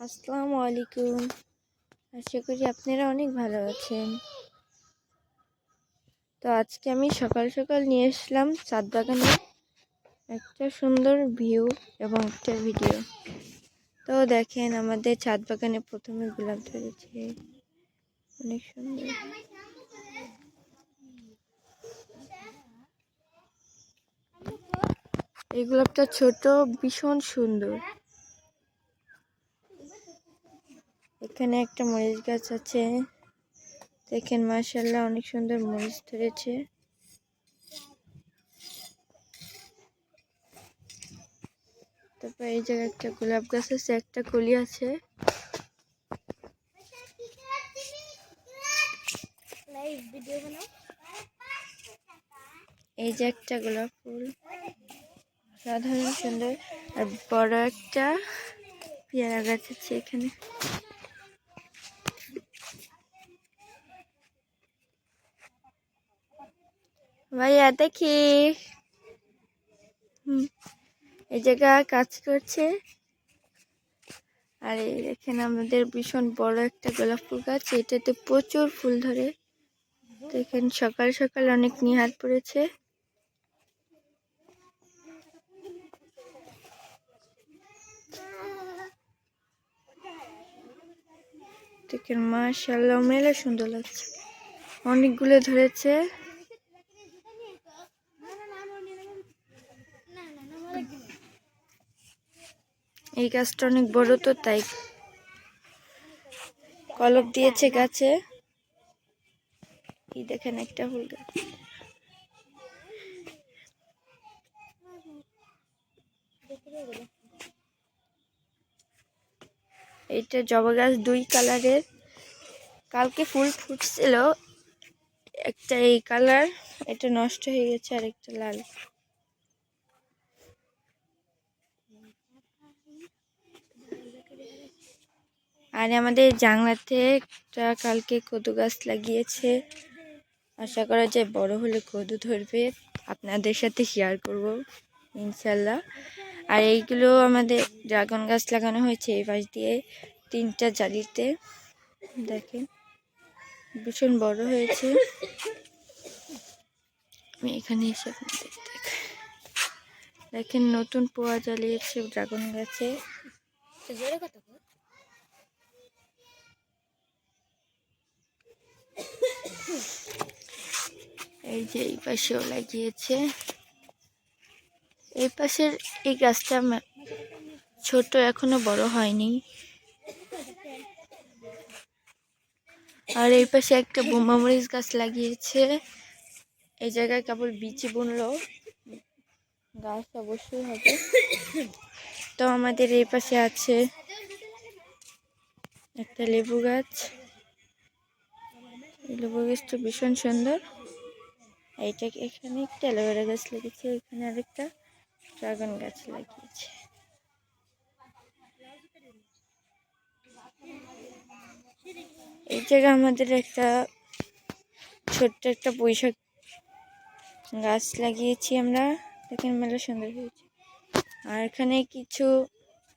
আসসালামু আলাইকুম। আশা করি আপনারা অনেক ভালো আছেন। তো আজকে আমি সকাল সকাল নিয়ে এসলাম চাঁদ বাগানে একটা সুন্দর ভিউ এবং একটা ভিডিও। তো দেখেন আমাদের ছাদ বাগানে প্রথমে গোলাপ ধরেছে। অনেক সুন্দর। এই গোলাপটা ছোট, ভীষণ সুন্দর। এখানে একটা মরিচ গাছ আছে। দেখেন মাশাল্লাহ অনেক সুন্দর মরিচ ধরেছে। তারপর এই জায়গায় একটা গোলাপ গাছ আছে, একটা কলি আছে। এই যে একটা গোলাপ ফুল। সাধারণ সুন্দর। আর বড় একটা পেয়ারা গাছ আছে এখানে। ভাইয়া, দেখি। এই জায়গা কাজ করছে। আর এই দেখেন আমাদের ভীষণ বড় একটা গোলাপ ফুল গাছ, এটাতে প্রচুর ফুল ধরে। দেখেন সকাল সকাল অনেক নিহার পড়েছে। দেখেন মাশাল্লাহ মেলা সুন্দর লাগছে। অনেকগুলো ধরেছে। এই গাছটা অনেক বড় তো, তাই কলপ দিয়েছে গাছে। এই দেখেন একটা ফুল গাছ। এইটা জবা গাছ দুই কালারের। কালকে ফুল ফুটছিল, একটা এই কালার, এটা নষ্ট হয়ে গেছে আর একটা লাল। আর আমাদের জানলাতে একটা কালকে কদু গাছ লাগিয়েছে। আশা করা যায় বড় হলে কদু ধরবে। আপনাদের সাথে শেয়ার করব ইনশাল্লাহ আর এইগুলো আমাদের ড্রাগন গাছ লাগানো হয়েছে এই পাশ দিয়ে তিনটা জালিতে। দেখেন, ভীষণ বড় হয়েছে। আমি এখানে এসে। দেখেন, নতুন পোয়া জ্বালিয়েছে ড্রাগন গাছে। এই যে এই পাশেও লাগিয়েছে। এই পাশের এই গাছটা ছোট, এখনও বড় হয়নি। আর এই পাশে একটা বোমা মরিচ গাছ লাগিয়েছে। এই জায়গায় কেবল বিচি বুনলো। গাছ অবশ্যই হবে। তো আমাদের এই পাশে আছে একটা লেবু গাছ। লেবু গাছটা ভীষণ সুন্দর। এইটা এখানে একটা অ্যালোভেরা গাছ লাগিয়েছে, এখানে আরেকটা ড্রাগন গাছ লাগিয়েছে। এই জায়গায় আমাদের একটা ছোট্ট একটা বৈশাখ গাছ লাগিয়েছি আমরা। দেখেন মেলা সুন্দর হয়েছে। আর এখানে কিছু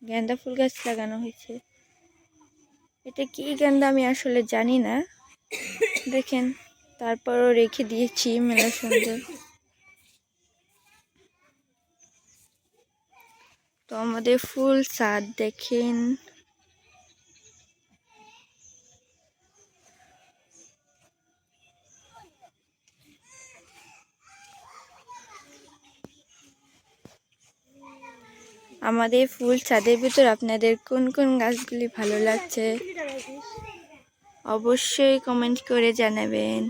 গেন্দা ফুল গাছ লাগানো হয়েছে। এটা কি গেন্দা আমি আসলে জানি না। দেখেন, তারপরও রেখে দিয়েছি মেলা সুন্দর। তো আমাদের ফুল সাদ দেখেন। আমাদের ফুল ছাদের ভিতর আপনাদের কোন কোন গাছগুলি ভালো লাগছে? অবশ্যই কমেন্ট করে জানাবেন।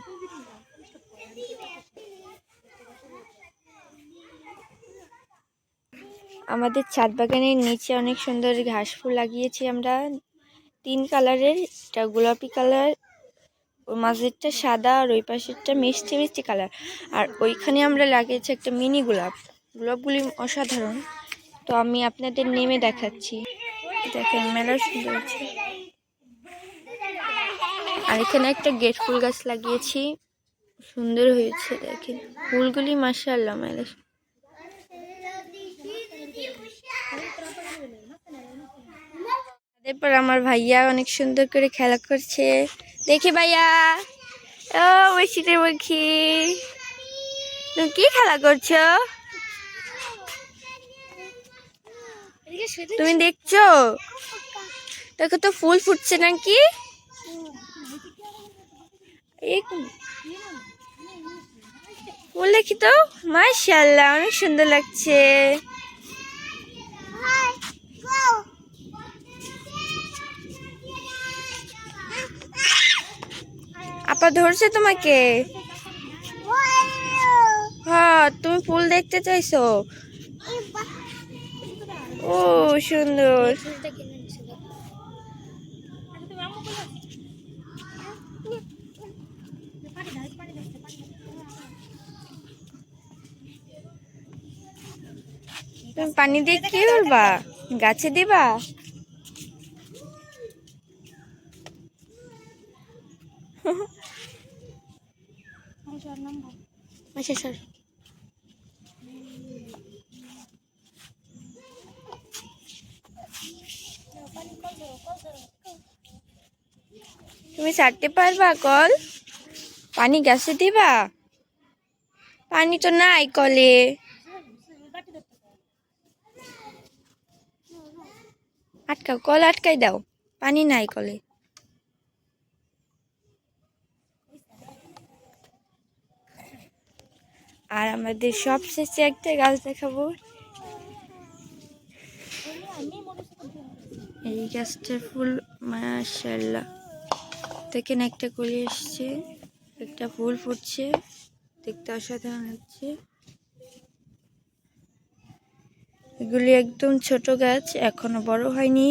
আমাদের ছাদ বাগানের নিচে অনেক সুন্দর ঘাস ফুল লাগিয়েছি আমরা। তিন কালারের, এটা গোলাপি কালার, ওর মাঝেরটা সাদা আর ওই পাশেরটা মিষ্টি মিষ্টি কালার। আর ওইখানে আমরা লাগিয়েছি একটা মিনি গোলাপ। গোলাপগুলি অসাধারণ। তো আমি আপনাদের নেমে দেখাচ্ছি। দেখেন মেলা সুন্দর আর এখানে একটা গেট ফুল গাছ লাগিয়েছি। সুন্দর হয়েছে দেখেন। ফুলগুলি মাসাল্লাহ মেলা সুন্দর। এরপর আমার ভাইয়া অনেক সুন্দর করে খেলা করছে। দেখি ভাইয়া। ও বেশিতে বলছি তুমি কি খেলা করছ? তুমি দেখছ? দেখো তো ফুল ফুটছে নাকি? কোন- ফুল দেখি তো। মাশাল্লাহ অনেক সুন্দর লাগছে। আপা ধরছে তোমাকে? হ্যাঁ তুমি ফুল দেখতে চাইছো? ও, সুন্দর। তুমি পানি দিয়ে কি করবা? গাছে দিবা? আচ্ছা স্যার। তুমি ছাড়তে পারবা কল? পানি গাছে দিবা? পানি তো নাই কলে। আটকাও, কল আটকাই দাও। পানি নাই কলে। আর আমাদের সব শেষে একটা গাছ দেখাবো। এই গাছটার ফুল মাশাল্লাহ দেখেন একটা কলি এসছে, একটা ফুল ফুটছে, দেখতে অসাধারণ লাগছে। এগুলি একদম ছোট গাছ এখনও বড় হয়নি।